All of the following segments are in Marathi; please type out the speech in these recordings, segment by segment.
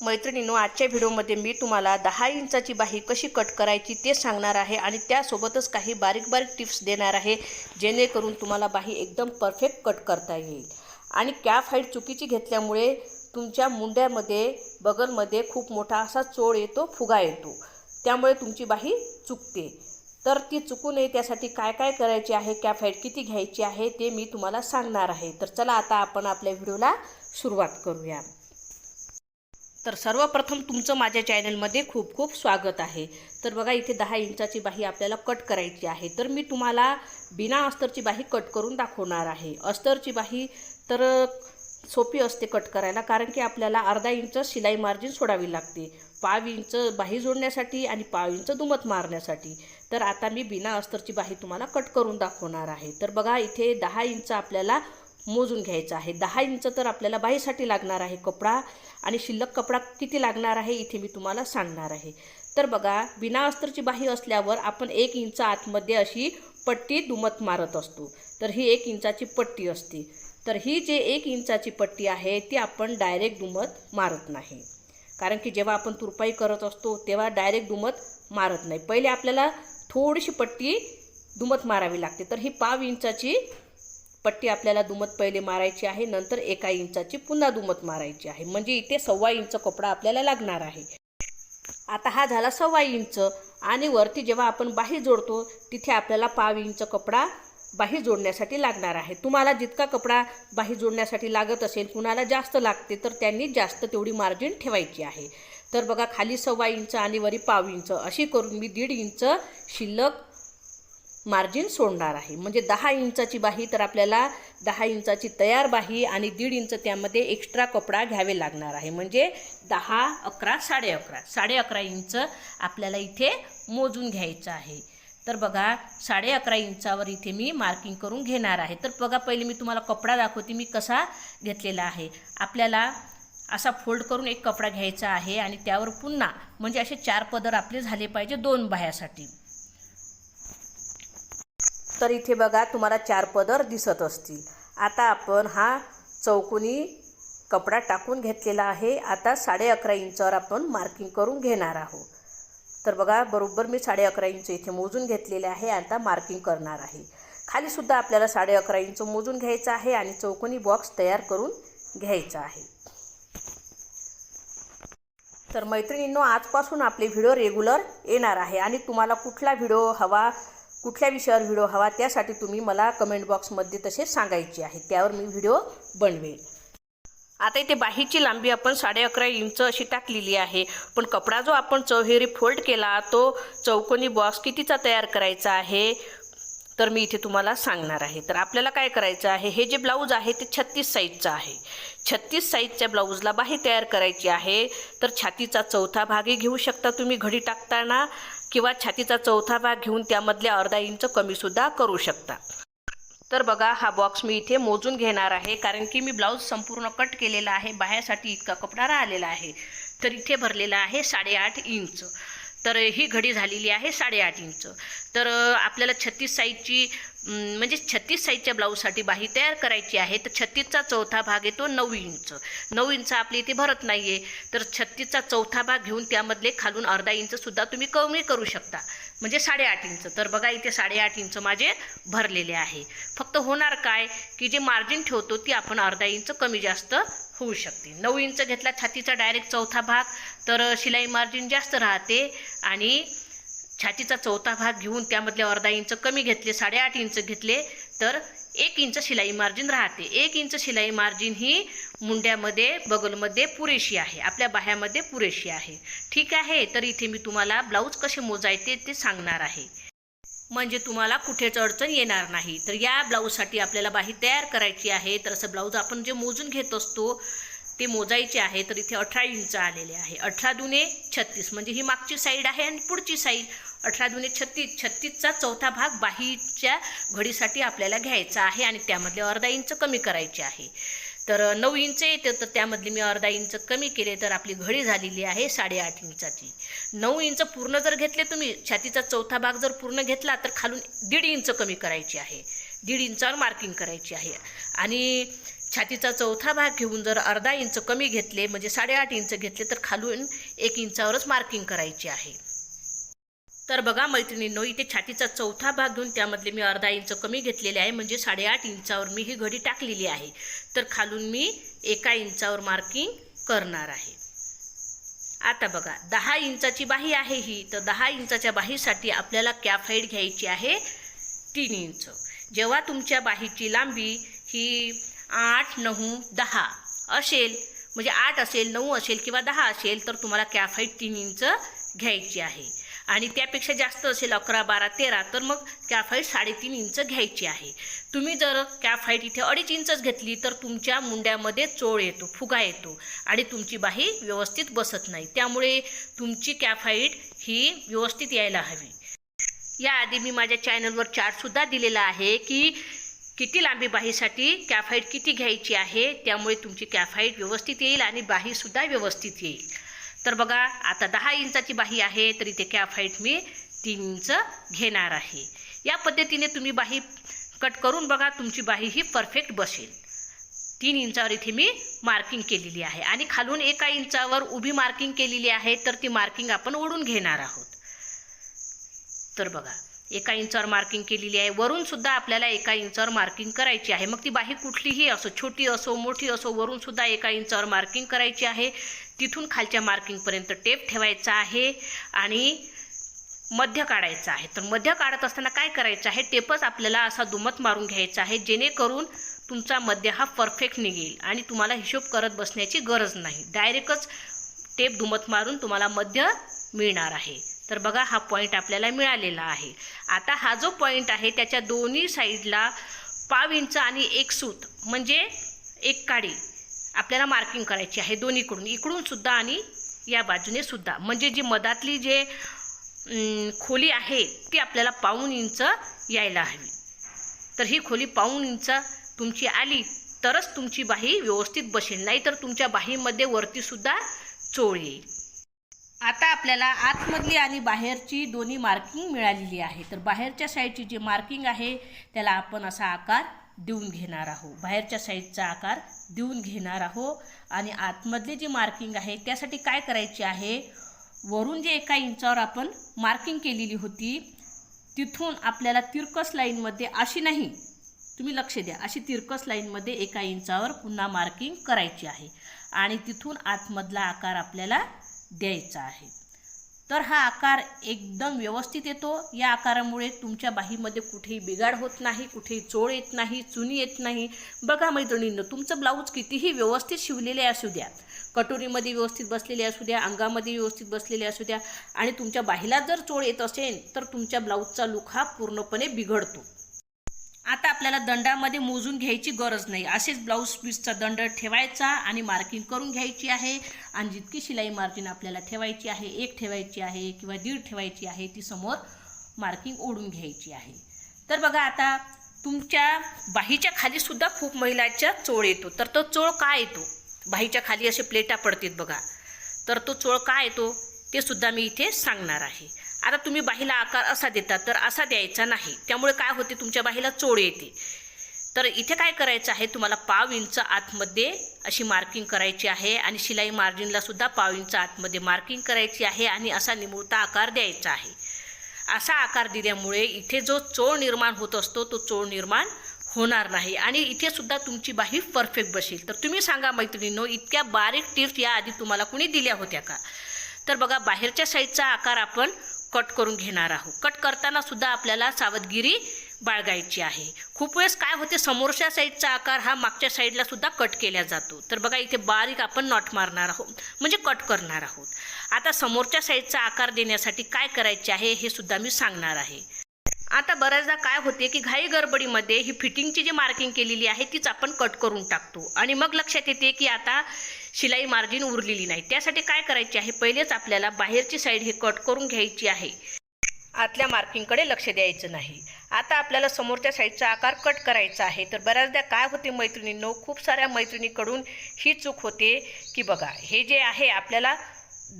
मैत्रिणींनो आजच्या व्हिडिओमध्ये मी तुम्हाला दहा इंचाची बाही कशी कट करायची ते सांगणार आहे आणि त्यासोबतच काही बारीक बारीक टिप्स देणार आहे जेणेकरून तुम्हाला बाही एकदम परफेक्ट कट करता येईल. आणि कॅफ हाईट चुकीची घेतल्यामुळे तुमच्या मुंड्यामध्ये बगलमध्ये खूप मोठा असा चोळ येतो फुगा येतो. त्यामुळे तुमची बाही चुकते. तर ती चुकू नये त्यासाठी काय काय करायचे आहे कॅप हाईट किती घ्यायची आहे ते मी तुम्हाला सांगणार आहे. तर चला आता आपण आपल्या व्हिडिओला सुरुवात करूया. तर सर्वप्रथम तुमचं माझ्या चॅनलमध्ये खूप खूप स्वागत आहे. तर बघा इथे दहा इंचाची बाही आपल्याला कट करायची आहे. तर मी तुम्हाला बिना अस्तरची बाही कट करून दाखवणार आहे. अस्तरची बाही तर सोपी असते कट करायला कारण की आपल्याला अर्धा इंच शिलाई मार्जिन सोडावी लागते. पाव इंच बाही जोडण्यासाठी आणि पाव इंच दुमत मारण्यासाठी. तर आता मी बिना अस्तरची बाही तुम्हाला कट करून दाखवणार आहे. तर बघा इथे दहा इंच आपल्याला मोजून घ्यायचं आहे. दहा इंच तर आपल्याला बाईसाठी लागणार आहे कपडा आणि शिल्लक कपडा किती लागणार आहे इथे मी तुम्हाला सांगणार आहे. तर बघा बिना अस्तरची बाही असल्यावर आपण एक इंच आतमध्ये अशी पट्टी दुमत मारत असतो. तर ही एक इंचाची पट्टी असते. तर ही जे एक इंचाची पट्टी आहे ती आपण डायरेक्ट दुमत मारत नाही. कारण की जेव्हा आपण तुरपाई करत असतो तेव्हा डायरेक्ट दुमत मारत नाही. पहिले आपल्याला थोडीशी पट्टी दुमत मारावी लागते. तर ही पाव इंचाची पट्टी आपल्याला दुमत पहिले मारायची आहे नंतर एका इंचाची पुन्हा दुमत मारायची आहे. म्हणजे इथे सव्वा इंच कपडा आपल्याला लागणार आहे. आता हा झाला सव्वा इंच आणि वरती जेव्हा आपण बाही जोडतो तिथे आपल्याला पाव इंच कपडा बाही जोडण्यासाठी लागणार आहे. तुम्हाला जितका कपडा बाही जोडण्यासाठी लागत असेल कुणाला जास्त लागते तर त्यांनी जास्त तेवढी मार्जिन ठेवायची आहे. तर बघा खाली सव्वा इंच आणि वरी पाव इंच अशी करून मी दीड इंच शिल्लक मार्जिन सोडणार आहे. म्हणजे दहा इंचाची बाही तर आपल्याला दहा इंचाची तयार बाही आणि दीड इंच त्यामध्ये एक्स्ट्रा कपडा घ्यावे लागणार आहे. म्हणजे दहा अकरा साडे अकरा. साडे अकरा इंच आपल्याला इथे मोजून घ्यायचं आहे. तर बघा साडे अकरा इंचावर इथे मी मार्किंग करून घेणार आहे. तर बघा पहिले मी तुम्हाला कपडा दाखवते. मी कसा घेतलेला आहे. आपल्याला असा फोल्ड करून एक कपडा घ्यायचा आहे आणि त्यावर पुन्हा म्हणजे असे चार पदर आपले झाले पाहिजे दोन बाह्यासाठी. तर इथे बघा तुम्हाला चार पदर दिसत असतील. आता आपण हा चौकोनी कपडा टाकून घेतलेला आहे. आता साडे अकरा इंचावर आपण मार्किंग करून घेणार आहोत. तर बघा बरोबर मी साडे अकरा इंच इथे मोजून घेतलेले आहे आता मार्किंग करणार आहे. खालीसुद्धा आपल्याला साडे अकरा इंच मोजून घ्यायचं आहे आणि चौकोनी बॉक्स तयार करून घ्यायचा आहे. तर मैत्रिणींनो आजपासून आपले व्हिडिओ रेग्युलर येणार आहे आणि तुम्हाला कुठला व्हिडिओ हवा कुठल्या विषयावर व्हिडिओ हवा त्यासाठी तुम्ही मला कमेंट बॉक्समध्ये तसे सांगायचे आहे. त्यावर मी व्हिडिओ बनवेल आता इथे बाहीची लांबी आपण साडे अकरा इंच अशी टाकलेली आहे. पण कपडा जो आपण चौहेरी फोल्ड केला तो चौकोनी बॉक्स कितीचा तयार करायचा आहे? तर मी इथे तुम्हाला सांगणार आहे. तर आपल्याला काय करायचं आहे? हे जे ब्लाऊज आहे ते छत्तीस साईजचं आहे. छत्तीस साईजच्या ब्लाऊजला बाही तयार करायची आहे. तर छातीचा चौथा भागही घेऊ शकता तुम्ही. घडी टाकताना किंवा छातीचा चौथा भाग घेऊन त्यामधले अर्धा इंच कमीसुद्धा करू शकता. तर बघा हा बॉक्स मी इथे मोजून घेणार आहे कारण की मी ब्लाऊज संपूर्ण कट केलेला आहे. बाह्यासाठी इतका कपडा राहिलेला आहे. तर इथे भरलेला आहे साडेआठ इंच. तर ही घडी झालेली आहे साडेआठ इंच. तर आपल्याला छत्तीस साईजची म्हणजे छत्तीस साईजच्या ब्लाऊजसाठी बाही तयार करायची आहे. तर छत्तीसचा चौथा भाग येतो नऊ इंच. नऊ इंच आपली इथे भरत नाही आहे तर छत्तीसचा चौथा भाग घेऊन त्यामधले खालून अर्धा इंचसुद्धा तुम्ही कमी करू शकता. म्हणजे साडेआठ इंच. तर बघा इथे साडेआठ इंच माझे भरलेले आहे. फक्त होणार काय? की जे मार्जिन ठेवतो ती आपण अर्धा इंच कमी जास्त होऊ शकते. नऊ इंच घेतला छातीचा डायरेक्ट चौथा भाग. तर शिलाई मार्जिन जास्त राहते आणि छातीचा चौथा भाग घेऊन त्यामधले अर्धा इंच कमी घेतले साडेआठ इंच घेतले तर एक इंच शिलाई मार्जिन राहते. एक इंच शिलाई मार्जिन ही मुंड्यामध्ये बगलमध्ये पुरेशी आहे. आपल्या बाह्यामध्ये पुरेशी आहे. ठीक आहे? तर इथे मी तुम्हाला ब्लाऊज कसे मोजायचे ते सांगणार आहे. म्हणजे तुम्हाला कुठेच अडचण येणार नाही. तर या ब्लाऊजसाठी आपल्याला बाही तयार करायची आहे. तर असं ब्लाऊज आपण जे मोजून घेत असतो ते मोजायचे आहे तर इथे अठरा इंच आलेले आहे. अठरा दुने छत्तीस म्हणजे ही मागची साईड आहे आणि पुढची साईड अठरा दुने छत्तीस छत्तीसचा चौथा भाग बाहीच्या घडीसाठी आपल्याला घ्यायचा आहे आणि त्यामधले अर्धा इंच कमी करायचे आहे. तर नऊ इंच येते तर त्यामधले मी अर्धा इंच कमी केले तर आपली घडी झालेली आहे साडेआठ इंचाची. नऊ इंच पूर्ण जर घेतले तुम्ही छातीचा चौथा भाग जर पूर्ण घेतला तर खालून दीड इंच कमी करायची आहे. दीड इंचावर मार्किंग करायची आहे. आणि छातीचा चौथा भाग घेऊन जर अर्धा इंच कमी घेतले म्हणजे साडेआठ इंच घेतले तर खालून एक इंचावरच मार्किंग करायची आहे. तर बघा मैत्रिणींनो इथे छातीचा चौथा भाग घेऊन त्यामधले मी अर्धा इंच कमी घेतलेले आहे म्हणजे साडेआठ इंचावर मी ही घडी टाकलेली आहे. तर खालून मी एका इंचावर मार्किंग करणार आहे. आता बघा दहा इंचाची बाही आहे ही तर दहा इंचाच्या बाहीसाठी आपल्याला कॅफाईड घ्यायची आहे तीन इंच. जेव्हा तुमच्या बाहीची लांबी ही आठ नऊ दहा असेल म्हणजे आठ असेल नऊ असेल किंवा दहा असेल तर तुम्हाला कॅफाईट तीन इंच घ्यायची आहे. आणि त्यापेक्षा जास्त असेल अकरा बारा तेरा तर मग कॅफाईट साडेतीन इंच घ्यायची आहे. तुम्ही जर कॅफाईट इथे अडीच इंचच घेतली तर तुमच्या मुंड्यामध्ये चोळ येतो फुगा येतो आणि तुमची बाही व्यवस्थित बसत नाही. त्यामुळे तुमची कॅफाईट ही व्यवस्थित यायला हवी. याआधी मी माझ्या चॅनलवर चार्टसुद्धा दिलेला आहे की किती लांबी बाहीसाठी कॅफाईट किती घ्यायची आहे? त्यामुळे तुमची कॅफाईट व्यवस्थित येईल आणि बाहीसुद्धा व्यवस्थित येईल. तर बघा आता दहा इंचाची बाही आहे तर इथे कॅफाईट मी तीन इंच घेणार आहे. या पद्धतीने तुम्ही बाही कट करून बघा तुमची बाही ही परफेक्ट बसेल. तीन इंचावर इथे मी मार्किंग केलेली आहे. आणि खालून एका इंचावर उभी मार्किंग केलेली आहे तर ती मार्किंग आपण ओढून घेणार आहोत. तर बघा एका इंचावर मार्किंग केलेली आहे. वरून सुद्धा आपल्याला एका इंचावर मार्किंग करायची आहे. मग ती बाही कुठलीही असो छोटी असो मोठी असो वरून सुद्धा एका इंचावर मार्किंग करायची आहे. तिथून खालच्या मार्किंगपर्यंत टेप ठेवायचा आहे आणि मध्य काढायचं आहे. तर मध्य काढत असताना काय करायचं आहे? टेपच आपल्याला असा दुमत मारून घ्यायचा आहे जेणेकरून तुमचा मध्य हा परफेक्ट निघेल आणि तुम्हाला हिशोब करत बसण्याची गरज नाही. डायरेक्टच टेप दुमत मारून तुम्हाला मध्य मिळणार आहे. तर बघा हा पॉईंट आपल्याला मिळालेला आहे. आता हा जो पॉईंट आहे त्याच्या दोन्ही साईडला पाव इंच आणि एक सूत म्हणजे एक काडी आपल्याला मार्किंग करायची आहे दोन्हीकडून. इकडून सुद्धा आणि या बाजूने सुद्धा. म्हणजे जी मधातली जे खोली आहे ती आपल्याला पाऊण इंच यायला हवी. तर ही खोली पाऊण इंच तुमची आली तरच तुमची बाही व्यवस्थित बसेल. नाही तर तुमच्या बाहीमध्ये वरतीसुद्धा चोळ येईल. आता आपल्याला आतमधली आणि बाहेरची दोन्ही मार्किंग मिळालेली आहे. तर बाहेरच्या साईडची जी मार्किंग आहे त्याला आपण असा आकार देऊन घेणार आहोत. बाहेरच्या साईडचा आकार देऊन घेणार आहोत. आणि आतमधली जी मार्किंग आहे त्यासाठी काय करायची आहे? वरून जे एका इंचावर आपण मार्किंग केलेली होती तिथून आपल्याला तिरकस लाईनमध्ये अशी नाही तुम्ही लक्ष द्या अशी तिरकस लाईनमध्ये एका इंचावर पुन्हा मार्किंग करायची आहे. आणि तिथून आतमधला आकार आपल्याला द्यायचा आहे. तर हा आकार एकदम व्यवस्थित येतो. या आकारामुळे तुमच्या बाहीमध्ये कुठेही बिघाड होत नाही कुठेही चोळ येत नाही चुनी येत नाही. बघा मैत्रिणींनो तुमचं ब्लाऊज कितीही व्यवस्थित शिवलेले असू द्या. कटोरीमध्ये व्यवस्थित बसलेले असू द्या अंगामध्ये व्यवस्थित बसलेले असू द्या. आणि तुमच्या बाहीला जर चोळ येत असेल तर तुमच्या ब्लाऊजचा लुक हा पूर्णपणे बिघडतो. आता आपल्याला दंडामध्ये मोजून घ्यायची गरज नाही. असेच ब्लाऊज पीसचा दंड ठेवायचा आणि मार्किंग करून घ्यायची आहे. आणि जितकी शिलाई मार्जिन आपल्याला ठेवायची आहे एक ठेवायची आहे किंवा दीड ठेवायची आहे ती समोर मार्किंग ओढून घ्यायची आहे. तर बघा आता तुमच्या बाहीच्या खाली सुद्धा खूप महिलांच्या चोळ येतो. तर तो चोळ का येतो? बाहीच्या खाली असे प्लेटा पडतात बघा. तर तो चोळ का येतो? ते सुद्धा मी इथे सांगणार आहे. आता तुम्ही बाहीला आकार असा देता तर असा द्यायचा नाही. त्यामुळे काय होते तुमच्या बाहीला चोळ येते. तर इथे काय करायचं आहे तुम्हाला पाव इंच आतमध्ये अशी मार्किंग करायची आहे आणि शिलाई मार्जिनला सुद्धा पाव इंच आतमध्ये मार्किंग करायची आहे आणि असा निमुळता आकार द्यायचा आहे. असा आकार दिल्यामुळे इथे जो चोळ निर्माण होत असतो तो चोळ निर्माण होणार नाही आणि इथे सुद्धा तुमची बाही परफेक्ट बसेल. तर तुम्ही सांगा मैत्रिणींनो इतक्या बारीक टिप्स याआधी तुम्हाला कुणी दिल्या होत्या का? तर बघा बाहेरच्या साईडचा आकार आपण कट करून घेणार आहोत. कट करताना सुद्धा आपल्याला सावधगिरी बाळगायची आहे. खूप वेळेस काय होते समोरच्या साईडचा आकार हा मागच्या साईडला सुद्धा कट केला जातो. तर बघा इथे बारीक आपण नॉट मारणार आहोत. म्हणजे कट करणार आहोत. आता समोरच्या साईडचा आकार देण्यासाठी काय करायचे आहे हे सुद्धा मी सांगणार आहे. आता बऱ्याचदा काय होते की घाई गडबडीमध्ये ही फिटिंगची जी मार्किंग केलेली आहे तीच आपण कट करून टाकतो. आणि मग लक्षात येते की आता शिलाई मार्जिन उरलेली नाही. त्यासाठी काय करायचे आहे? पहिलेच आपल्याला बाहेरची साईड हे कट करून घ्यायची आहे. आतल्या मार्किंगकडे लक्ष द्यायचं नाही. आता आपल्याला समोरच्या साईडचा आकार कट करायचा आहे. तर बऱ्याचदा काय होते मैत्रिणींनो? खूप साऱ्या मैत्रिणीकडून ही चूक होते की बघा हे जे आहे आपल्याला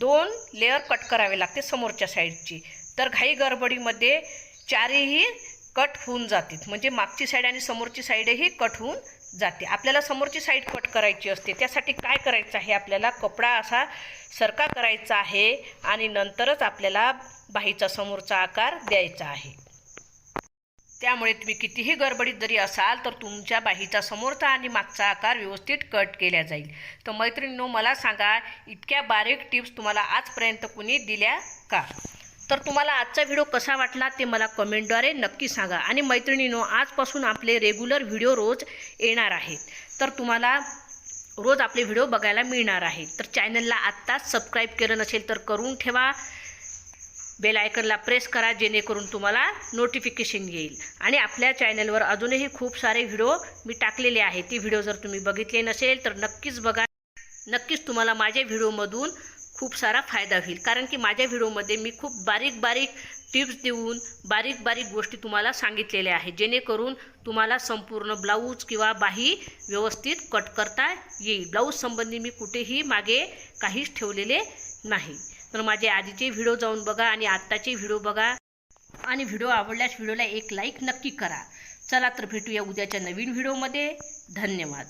दोन लेअर कट करावे लागते समोरच्या साईडची. तर घाई गडबडीमध्ये चारही कट होऊन जातील. म्हणजे मागची साईड आणि समोरची साईडही कट होऊन जाते. आपल्याला समोरची साईड कट करायची असते. त्यासाठी काय करायचं आहे? आपल्याला कपडा असा सरका करायचा आहे आणि नंतरच आपल्याला बाहीचा समोरचा आकार द्यायचा आहे. त्यामुळे तुम्ही कितीही गडबडीत जरी असाल तर तुमच्या बाहीचा समोरचा आणि मागचा आकार व्यवस्थित कट केला जाईल. तर मैत्रिणींनो मला सांगा इतक्या बारीक टिप्स तुम्हाला आजपर्यंत कुणी दिल्या का? तर तुम्हाला आजचा व्हिडिओ कसा वाटला ते मला कमेंटद्वारे नक्की सांगा. आणि मैत्रिणींनो आजपासून आपले रेग्युलर व्हिडिओ रोज येणार आहेत तर तुम्हाला रोज आपले व्हिडिओ बघायला मिळणार आहेत तर चॅनलला आत्ताच सबस्क्राईब केलं नसेल तर करून ठेवा. बेल आयकनला प्रेस करा जेणेकरून तुम्हाला नोटिफिकेशन येईल. आणि आपल्या चॅनलवर अजूनही खूप सारे व्हिडिओ मी टाकलेले आहेत. ते व्हिडिओ जर तुम्ही बघितले नसेल तर नक्कीच बघा. नक्कीच तुम्हाला माझ्या व्हिडिओमधून खूप सारा फायदा होईल. कारण की माझ्या व्हिडिओमध्ये मी खूप बारीक बारीक टिप्स देऊन बारीक बारीक गोष्टी तुम्हाला सांगितलेल्या आहेत. जेणेकरून तुम्हाला संपूर्ण ब्लाऊज किंवा बाही व्यवस्थित कट करता येईल. ब्लाऊज संबंधी मी कुठेही मागे काहीच ठेवलेले नाही. तर माझे आधीचे व्हिडिओ जाऊन बघा आणि आत्ताचे व्हिडिओ बघा. आणि व्हिडिओ आवडल्यास व्हिडिओला एक लाईक नक्की करा. चला तर भेटूया उद्याच्या नवीन व्हिडिओमध्ये. धन्यवाद.